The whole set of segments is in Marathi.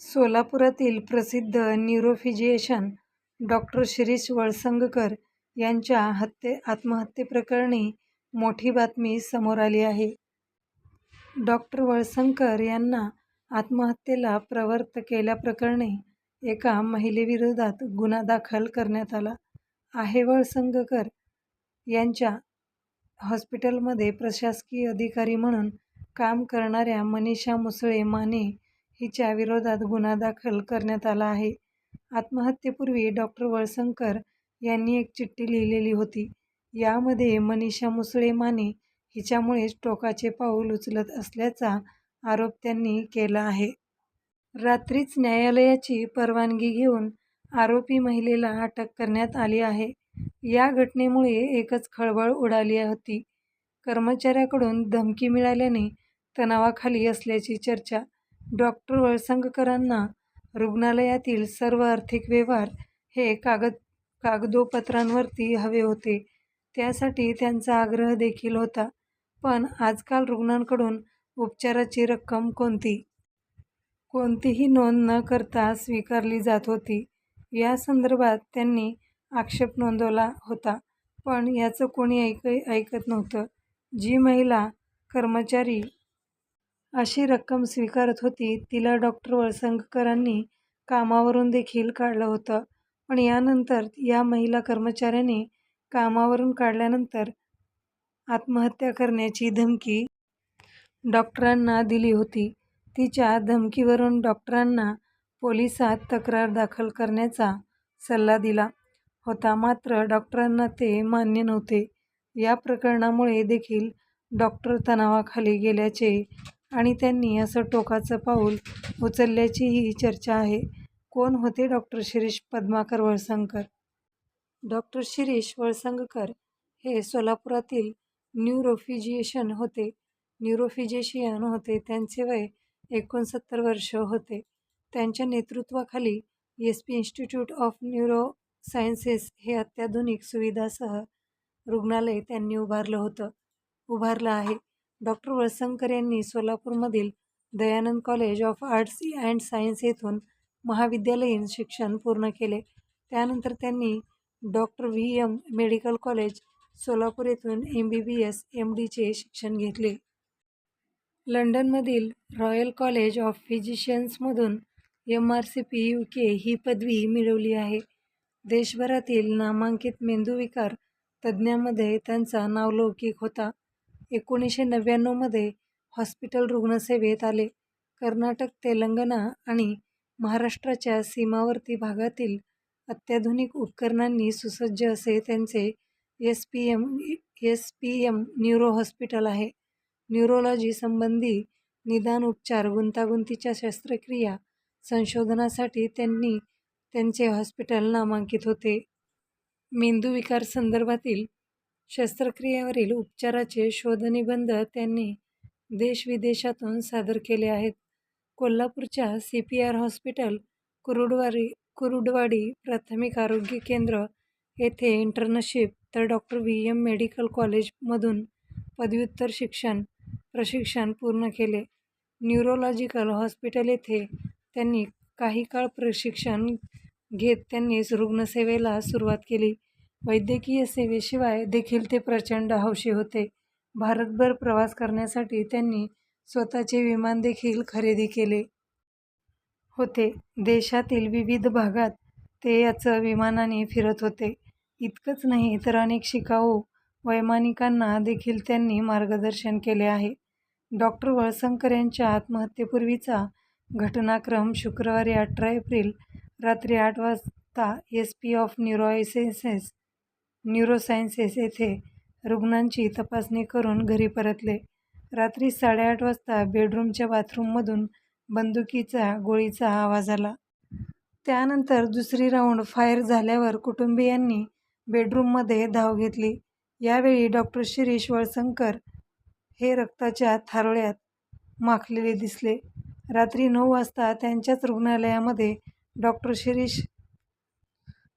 सोलापुरातील प्रसिद्ध न्यूरोफिजिशियन डॉक्टर शिरीष वळसंगकर यांच्या हत्ये आत्महत्येप्रकरणी मोठी बातमी समोर आली आहे. डॉक्टर वळसंकर यांना आत्महत्येला प्रवृत्त केल्याप्रकरणी एका महिलेविरोधात गुन्हा दाखल करण्यात आला आहे. वळसंगकर यांच्या हॉस्पिटलमध्ये प्रशासकीय अधिकारी म्हणून काम करणाऱ्या मनीषा मुसळे माने हिच्या विरोधात गुन्हा दाखल करण्यात आला आहे. आत्महत्येपूर्वी डॉक्टर वळसंकर यांनी एक चिठ्ठी लिहिलेली होती. यामध्ये मनीषा मुसळे माने हिच्यामुळेच टोकाचे पाऊल उचलत असल्याचा आरोप त्यांनी केला आहे. रात्रीच न्यायालयाची परवानगी घेऊन आरोपी महिलेला अटक करण्यात आली आहे. या घटनेमुळे एकच खळबळ उडाली होती. कर्मचाऱ्याकडून धमकी मिळाल्याने तणावाखाली असल्याची चर्चा डॉक्टर वळसंगकरांना रुग्णालयातील सर्व आर्थिक व्यवहार हे कागद कागदोपत्रांवरती हवे होते. त्यासाठी त्यांचा आग्रह देखील होता. पण आजकाल रुग्णांकडून उपचाराची रक्कम कोणती? कोणतीही नोंद न करता स्वीकारली जात होती. या संदर्भात त्यांनी आक्षेप नोंदवला होता. पण याचं कोणी ऐक ऐकत नव्हतं. जी महिला कर्मचारी अशी रक्कम स्वीकारत होती तिला डॉक्टर वळसंगकरांनी कामावरून देखील काढलं होतं. पण यानंतर या महिला कर्मचाऱ्याने कामावरून काढल्यानंतर आत्महत्या करण्याची धमकी डॉक्टरांना दिली होती. तिच्या धमकीवरून डॉक्टरांना पोलिसात तक्रार दाखल करण्याचा सल्ला दिला होता मात्र डॉक्टरांना ते मान्य नव्हते. या प्रकरणामुळे देखील डॉक्टर तणावाखाली गेल्याचे आणि त्यांनी असं टोकाचं पाऊल उचलल्याचीही चर्चा आहे. कोण होते डॉक्टर शिरीष पद्माकर वळसंगकर? डॉक्टर शिरीष वळसंगकर हे सोलापुरातील न्यूरोफिजिएशन होते. न्यूरोफिजिशियन होते. त्यांचे वय एकोणसत्तर वर्ष होते. त्यांच्या नेतृत्वाखाली S P institute of neurosciences हे अत्याधुनिक सुविधासह रुग्णालय त्यांनी उभारलं होतं उभारलं आहे. डॉक्टर वळसंकर यांनी सोलापूरमधील Dayanand college of arts and science येथून महाविद्यालयीन शिक्षण पूर्ण केले. त्यानंतर त्यांनी doctor V. M. Medical college, Solapur येथून M B B S M डीचे शिक्षण घेतले. लंडनमधील royal college of फिजिशियन्समधून M R C P U K ही पदवी मिळवली आहे. देशभरातील नामांकित मेंदूविकार तज्ज्ञांमध्ये त्यांचा नावलौकिक होता. एकोणीसशे नव्याण्णवमध्ये हॉस्पिटल रुग्णसेवेत आले. कर्नाटक, तेलंगणा आणि महाराष्ट्राच्या सीमावर्ती भागातील अत्याधुनिक उपकरणांनी सुसज्ज असे त्यांचे एसपीएम एसपीएम न्यूरो हॉस्पिटल आहे. न्यूरोलॉजी संबंधी निदान उपचार, गुंतागुंतीच्या शस्त्रक्रिया संशोधनासाठी त्यांनी त्यांचे हॉस्पिटल नामांकित होते. मेंदूविकार संदर्भातील शस्त्रक्रियेवरील उपचाराचे शोधनिबंध त्यांनी देशविदेशातून सादर केले आहेत. कोल्हापूरच्या C P R hospital, Kurudwari Kurduwadi प्राथमिक आरोग्य केंद्र येथे इंटर्नशिप तर डॉक्टर व्ही. एम. मेडिकल कॉलेजमधून पदव्युत्तर शिक्षण प्रशिक्षण पूर्ण केले. न्यूरोलॉजिकल हॉस्पिटल येथे त्यांनी काही काळ प्रशिक्षण घेत त्यांनीच रुग्णसेवेला सुरुवात केली. वैद्यकीय सेवेशिवाय देखील ते प्रचंड हौशी होते. भारतभर प्रवास करण्यासाठी त्यांनी स्वतःचे विमान देखील खरेदी केले होते. देशातील विविध भागात ते याचं विमानाने फिरत होते. इतकंच नाही तर अनेक शिकाऊ वैमानिकांना देखील त्यांनी मार्गदर्शन केले आहे. डॉक्टर वळसंकर यांच्या आत्महत्येपूर्वीचा घटनाक्रम शुक्रवारी अठरा एप्रिल रात्री आठ वाजता S P of neurosciences neurosciences येथे रुग्णांची तपासणी करून घरी परतले. रात्री साडेआठ वाजता बेडरूमच्या बाथरूममधून बंदुकीचा गोळीचा आवाज आला. त्यानंतर दुसरी राऊंड फायर झाल्यावर कुटुंबीयांनी बेडरूममध्ये धाव घेतली. यावेळी डॉक्टर शिरीष वळसंकर हे रक्ताच्या थारोळ्यात माखलेले दिसले. रात्री नऊ वाजता त्यांच्याच रुग्णालयामध्ये डॉक्टर शिरीष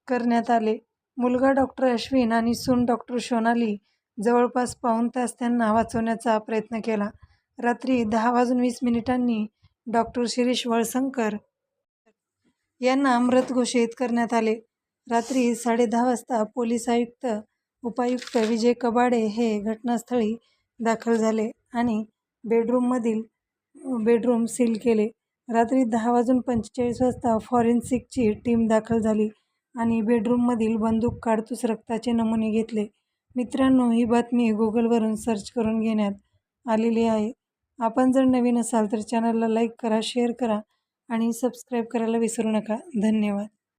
करण्यात आले. मुलगा डॉक्टर अश्विन आणि सून डॉक्टर शोनाली जवळपास पाऊण तास त्यांना वाचवण्याचा प्रयत्न केला. रात्री दहा वाजून वीस मिनिटांनी डॉक्टर शिरीष वळसंकर यांना मृत घोषित करण्यात आले. रात्री साडेदहा वाजता पोलीस आयुक्त उपायुक्त विजय कबाडे हे घटनास्थळी दाखल झाले आणि बेडरूममधील बेडरूम सील केले. रात्री दहा वाजून पंचेचाळीस वाजता फॉरेन्सिकची टीम दाखल झाली आणि बेडरूममधील बंदूक, काढतूस रक्ताचे नमुने घेतले. मित्रांनो, ही बातमी गुगलवरून सर्च करून घेण्यात आलेली आहे. आपण जर नवीन असाल तर चॅनलला लाईक करा, शेअर करा आणि सबस्क्राईब करायला विसरू नका. धन्यवाद.